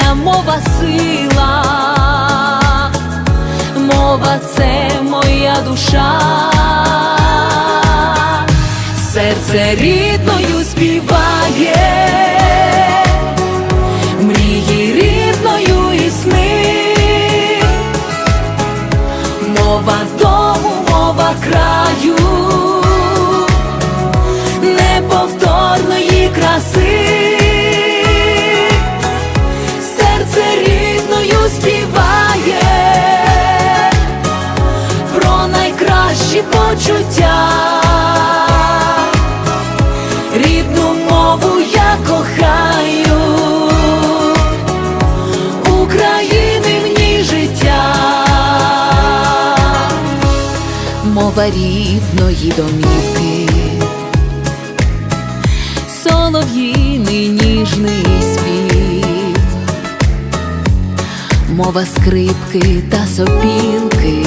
Пісня, мова сила, мова це моя душа, серце рідною співає, мрії рідною і сни, мова дому, мова краю, найкращі почуття, рідну мову я кохаю, України в ній життя, мова рідної домівки. Солов'їний ніжний спів, мова скрипки та сопілки,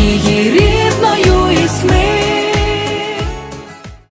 її рід.